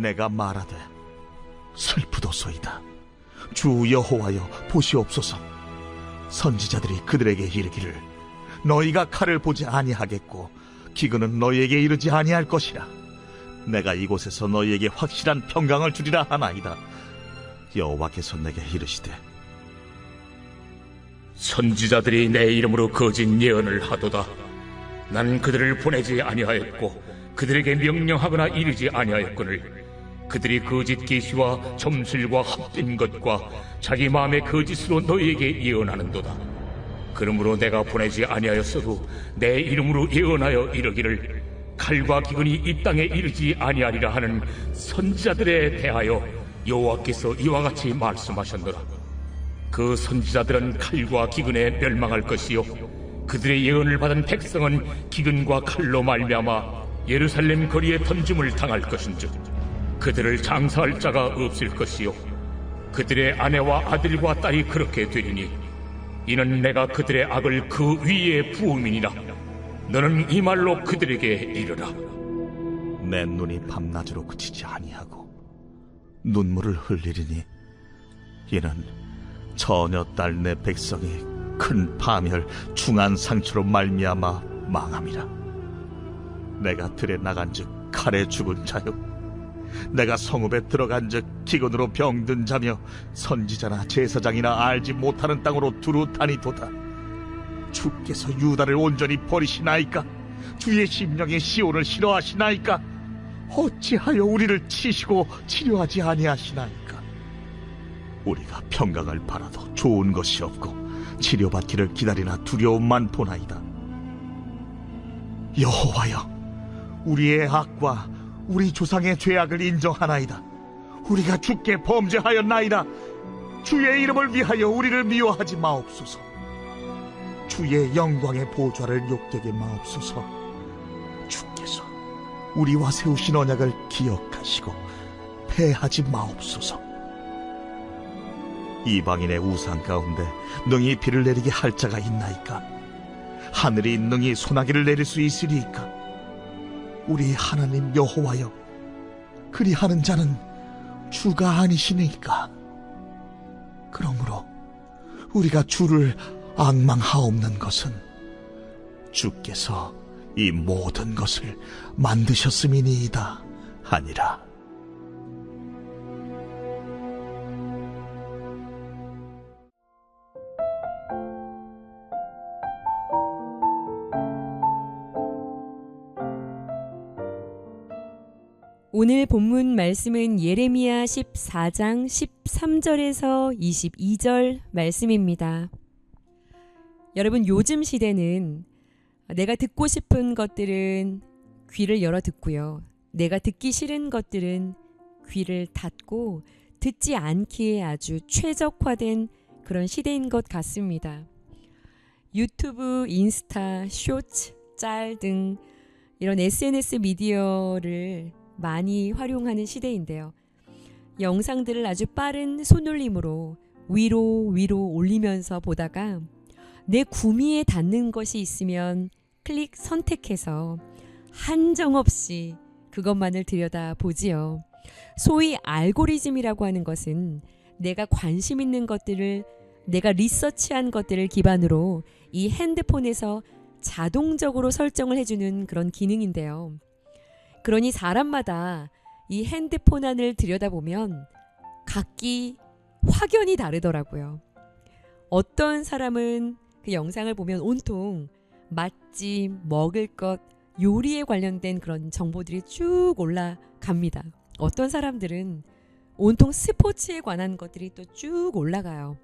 내가 말하되 슬프도소이다. 주 여호와여 보시옵소서. 선지자들이 그들에게 이르기를 너희가 칼을 보지 아니하겠고 기근은 너희에게 이르지 아니할 것이라. 내가 이곳에서 너희에게 확실한 평강을 주리라 하나이다. 여호와께서 내게 이르시되 선지자들이 내 이름으로 거짓 예언을 하도다. 나는 그들을 보내지 아니하였고 그들에게 명령하거나 이르지 아니하였거늘 그들이 거짓 계시와 점술과 헛된 것과 자기 마음의 거짓으로 너희에게 예언하는도다. 그러므로 내가 보내지 아니하였어도 내 이름으로 예언하여 이르기를 칼과 기근이 이 땅에 이르지 아니하리라 하는 선지자들에 대하여 여호와께서 이와 같이 말씀하셨노라. 그 선지자들은 칼과 기근에 멸망할 것이요 그들의 예언을 받은 백성은 기근과 칼로 말미암아 예루살렘 거리에 던짐을 당할 것인즉 그들을 장사할 자가 없을 것이요. 그들의 아내와 아들과 딸이 그렇게 되리니 이는 내가 그들의 악을 그 위에 부음이니라. 너는 이 말로 그들에게 이르라. 내 눈이 밤낮으로 그치지 아니하고 눈물을 흘리리니 이는 처녀 딸 내 백성이 큰 파멸 중한 상처로 말미암아 망함이라. 내가 들에 나간즉 칼에 죽은 자요 내가 성읍에 들어간즉 기근으로 병든 자며 선지자나 제사장이나 알지 못하는 땅으로 두루 다니도다. 주께서 유다를 온전히 버리시나이까? 주의 심령이 시온을 싫어하시나이까? 어찌하여 우리를 치시고 치료하지 아니하시나이까? 우리가 평강을 바라도 좋은 것이 없고 치료받기를 기다리나 두려움만 보나이다. 여호와여 우리의 악과 우리 조상의 죄악을 인정하나이다. 우리가 주께 범죄하였나이다. 주의 이름을 위하여 우리를 미워하지 마옵소서. 주의 영광의 보좌를 욕되게 마옵소서. 주께서 우리와 세우신 언약을 기억하시고 패하지 마옵소서. 이방인의 우상 가운데 능히 비를 내리게 할 자가 있나이까? 하늘이 능히 소나기를 내릴 수 있으리이까 우리 하나님 여호와여 그리하는 자는 주가 아니시니까. 그러므로 우리가 주를 악망하옵는 것은 주께서 이 모든 것을 만드셨음이니이다 하니라 오늘 본문 말씀은 예레미야 14장 13절에서 22절 말씀입니다. 여러분 요즘 시대는 내가 듣고 싶은 것들은 귀를 열어 듣고요. 내가 듣기 싫은 것들은 귀를 닫고 듣지 않기에 아주 최적화된 그런 시대인 것 같습니다. 유튜브, 인스타, 쇼츠, 짤 등 이런 SNS 미디어를 많이 활용하는 시대인데요. 영상들을 아주 빠른 손놀림으로 위로 위로 올리면서 보다가 내 구미에 닿는 것이 있으면 클릭 선택해서 한정없이 그것만을 들여다 보지요. 소위 알고리즘이라고 하는 것은 내가 관심 있는 것들을 내가 리서치한 것들을 기반으로 이 핸드폰에서 자동적으로 설정을 해주는 그런 기능인데요. 그러니 사람마다 이 핸드폰 안을 들여다보면 각기 확연히 다르더라고요. 어떤 사람은 그 영상을 보면 온통 맛집, 먹을 것, 요리에 관련된 그런 정보들이 쭉 올라갑니다. 어떤 사람들은 온통 스포츠에 관한 것들이 또 쭉 올라가요.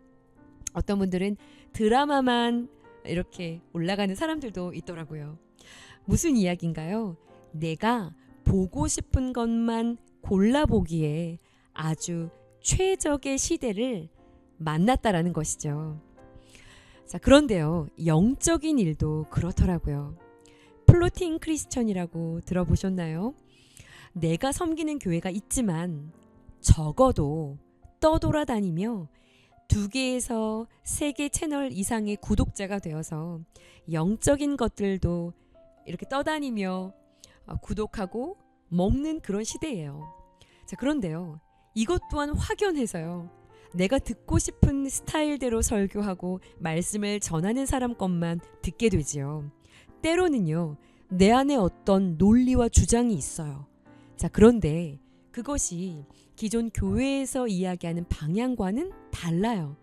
어떤 분들은 드라마만 이렇게 올라가는 사람들도 있더라고요. 무슨 이야기인가요? 내가 보고 싶은 것만 골라보기에 아주 최적의 시대를 만났다라는 것이죠. 자, 그런데요, 영적인 일도 그렇더라고요. 플로팅 크리스천이라고 들어보셨나요? 내가 섬기는 교회가 있지만 적어도 떠돌아다니며 두 개에서 세 개 채널 이상의 구독자가 되어서 영적인 것들도 이렇게 떠다니며 어, 구독하고 먹는 그런 시대예요. 자, 그런데요. 이것 또한 확연해서요. 내가 듣고 싶은 스타일대로 설교하고 말씀을 전하는 사람 것만 듣게 되지요. 때로는요. 내 안에 어떤 논리와 주장이 있어요. 자, 그런데 그것이 기존 교회에서 이야기하는 방향과는 달라요.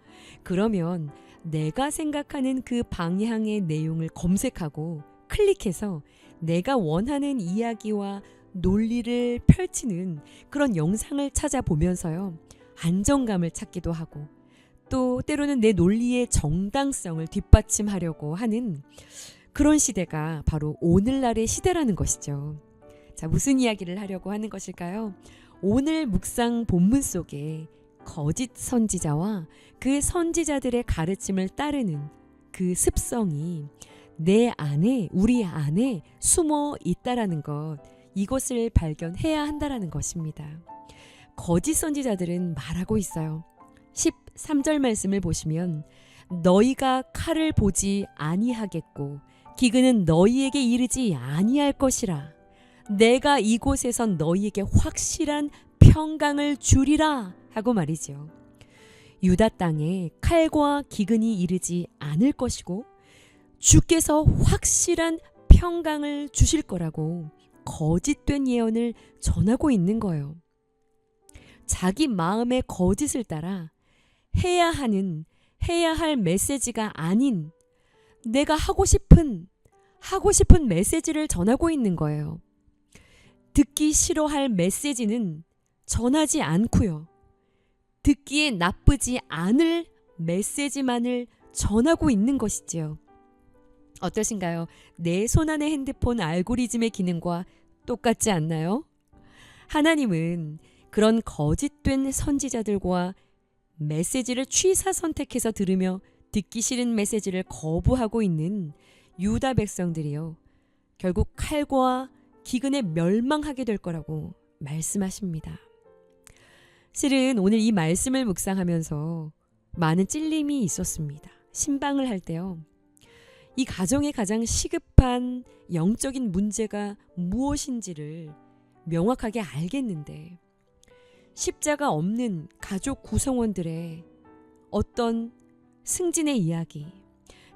그러면 내가 생각하는 그 방향의 내용을 검색하고 클릭해서 내가 원하는 이야기와 논리를 펼치는 그런 영상을 찾아보면서요. 안정감을 찾기도 하고 또 때로는 내 논리의 정당성을 뒷받침하려고 하는 그런 시대가 바로 오늘날의 시대라는 것이죠. 자, 무슨 이야기를 하려고 하는 것일까요? 오늘 묵상 본문 속에 거짓 선지자와 그 선지자들의 가르침을 따르는 그 습성이 내 안에, 우리 안에 숨어 있다라는 것, 이것을 발견해야 한다라는 것입니다. 거짓 선지자들은 말하고 있어요. 13절 말씀을 보시면 너희가 칼을 보지 아니하겠고 기근은 너희에게 이르지 아니할 것이라 내가 이곳에선 너희에게 확실한 평강을 주리라 하고 말이죠. 유다 땅에 칼과 기근이 이르지 않을 것이고 주께서 확실한 평강을 주실 거라고 거짓된 예언을 전하고 있는 거예요. 자기 마음의 거짓을 따라 해야 하는 해야 할 메시지가 아닌 내가 하고 싶은 하고 싶은 메시지를 전하고 있는 거예요. 듣기 싫어할 메시지는 전하지 않고요. 듣기에 나쁘지 않을 메시지만을 전하고 있는 것이지요. 어떠신가요? 내 손안의 핸드폰 알고리즘의 기능과 똑같지 않나요? 하나님은 그런 거짓된 선지자들과 메시지를 취사 선택해서 들으며 듣기 싫은 메시지를 거부하고 있는 유다 백성들이요. 결국 칼과 기근에 멸망하게 될 거라고 말씀하십니다. 실은 오늘 이 말씀을 묵상하면서 많은 찔림이 있었습니다. 신방을 할 때요. 이 가정의 가장 시급한 영적인 문제가 무엇인지를 명확하게 알겠는데 십자가 없는 가족 구성원들의 어떤 승진의 이야기,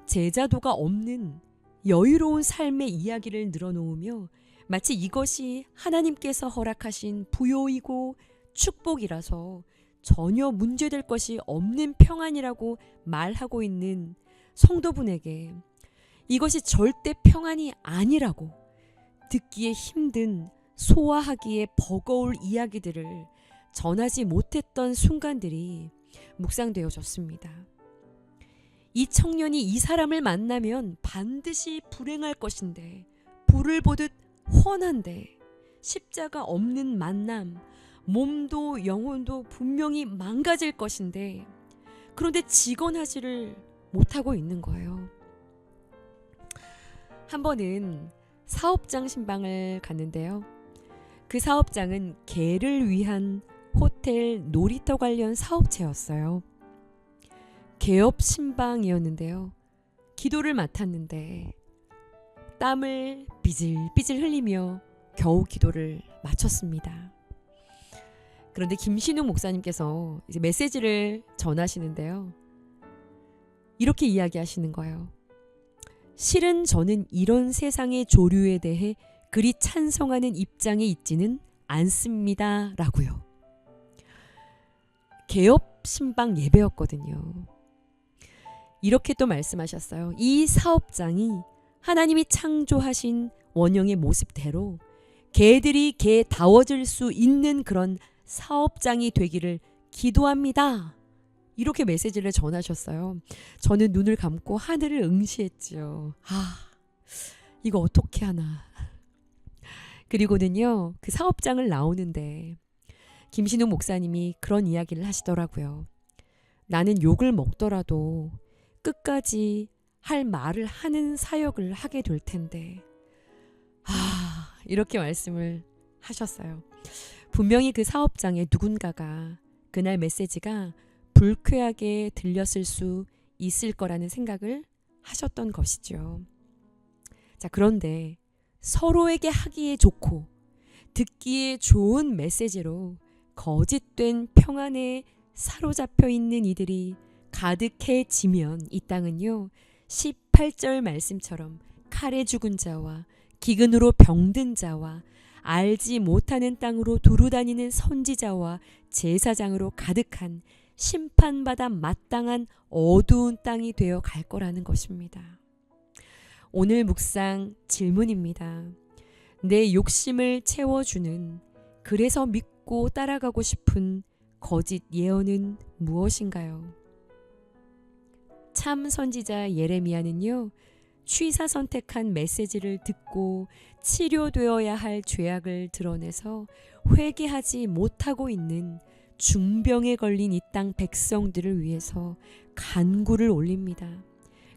제자도가 없는 여유로운 삶의 이야기를 늘어놓으며 마치 이것이 하나님께서 허락하신 부요이고 축복이라서 전혀 문제될 것이 없는 평안이라고 말하고 있는 성도분에게 이것이 절대 평안이 아니라고 듣기에 힘든 소화하기에 버거울 이야기들을 전하지 못했던 순간들이 묵상되어졌습니다. 이 청년이 이 사람을 만나면 반드시 불행할 것인데 불을 보듯 훤한데 십자가 없는 만남 몸도 영혼도 분명히 망가질 것인데 그런데 직언하지를 못하고 있는 거예요. 한 번은 사업장 신방을 갔는데요. 그 사업장은 개를 위한 호텔 놀이터 관련 사업체였어요. 개업 신방이었는데요. 기도를 맡았는데 땀을 삐질삐질 흘리며 겨우 기도를 마쳤습니다. 그런데 김신웅 목사님께서 이제 메시지를 전하시는데요. 이렇게 이야기하시는 거예요. 실은 저는 이런 세상의 조류에 대해 그리 찬성하는 입장에 있지는 않습니다. 라고요. 개업 신방 예배였거든요. 이렇게 또 말씀하셨어요. 이 사업장이 하나님이 창조하신 원형의 모습대로 개들이 개다워질 수 있는 그런 사업장이 되기를 기도합니다. 이렇게 메시지를 전하셨어요. 저는 눈을 감고 하늘을 응시했지요. 아, 이거 어떻게 하나. 그리고는요, 그 사업장을 나오는데, 김신욱 목사님이 그런 이야기를 하시더라고요. 나는 욕을 먹더라도 끝까지 할 말을 하는 사역을 하게 될 텐데. 아, 이렇게 말씀을 하셨어요. 분명히 그 사업장에 누군가가 그날 메시지가 불쾌하게 들렸을 수 있을 거라는 생각을 하셨던 것이죠. 자, 그런데 서로에게 하기에 좋고 듣기에 좋은 메시지로 거짓된 평안에 사로잡혀 있는 이들이 가득해지면 이 땅은요 18절 말씀처럼 칼에 죽은 자와 기근으로 병든 자와 알지 못하는 땅으로 두루 다니는 선지자와 제사장으로 가득한 심판받아 마땅한 어두운 땅이 되어 갈 거라는 것입니다. 오늘 묵상 질문입니다. 내 욕심을 채워주는 그래서 믿고 따라가고 싶은 거짓 예언은 무엇인가요? 참 선지자 예레미야는요. 취사 선택한 메시지를 듣고 치료되어야 할 죄악을 드러내서 회개하지 못하고 있는 중병에 걸린 이 땅 백성들을 위해서 간구를 올립니다.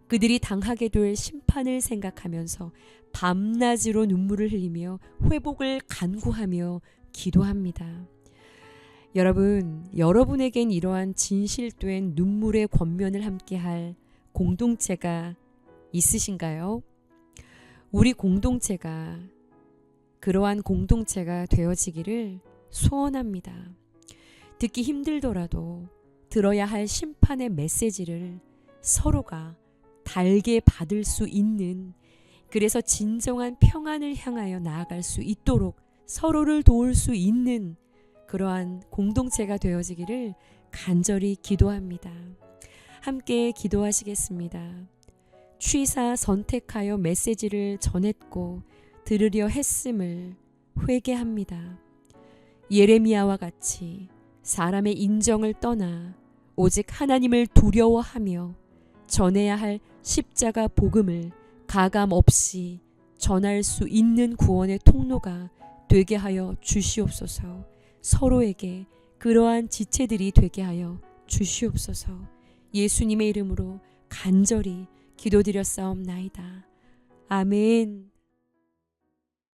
그들이 당하게 될 심판을 생각하면서 밤낮으로 눈물을 흘리며 회복을 간구하며 기도합니다. 여러분, 여러분에겐 이러한 진실된 눈물의 권면을 함께할 공동체가 있으신가요? 우리 공동체가 그러한 공동체가 되어지기를 소원합니다. 듣기 힘들더라도 들어야 할 심판의 메시지를 서로가 달게 받을 수 있는 그래서 진정한 평안을 향하여 나아갈 수 있도록 서로를 도울 수 있는 그러한 공동체가 되어지기를 간절히 기도합니다. 함께 기도하시겠습니다. 취사 선택하여 메시지를 전했고 들으려 했음을 회개합니다. 예레미야와 같이 사람의 인정을 떠나 오직 하나님을 두려워하며 전해야 할 십자가 복음을 가감 없이 전할 수 있는 구원의 통로가 되게 하여 주시옵소서. 서로에게 그러한 지체들이 되게 하여 주시옵소서. 예수님의 이름으로 간절히 기도드렸사옵나이다. 아멘.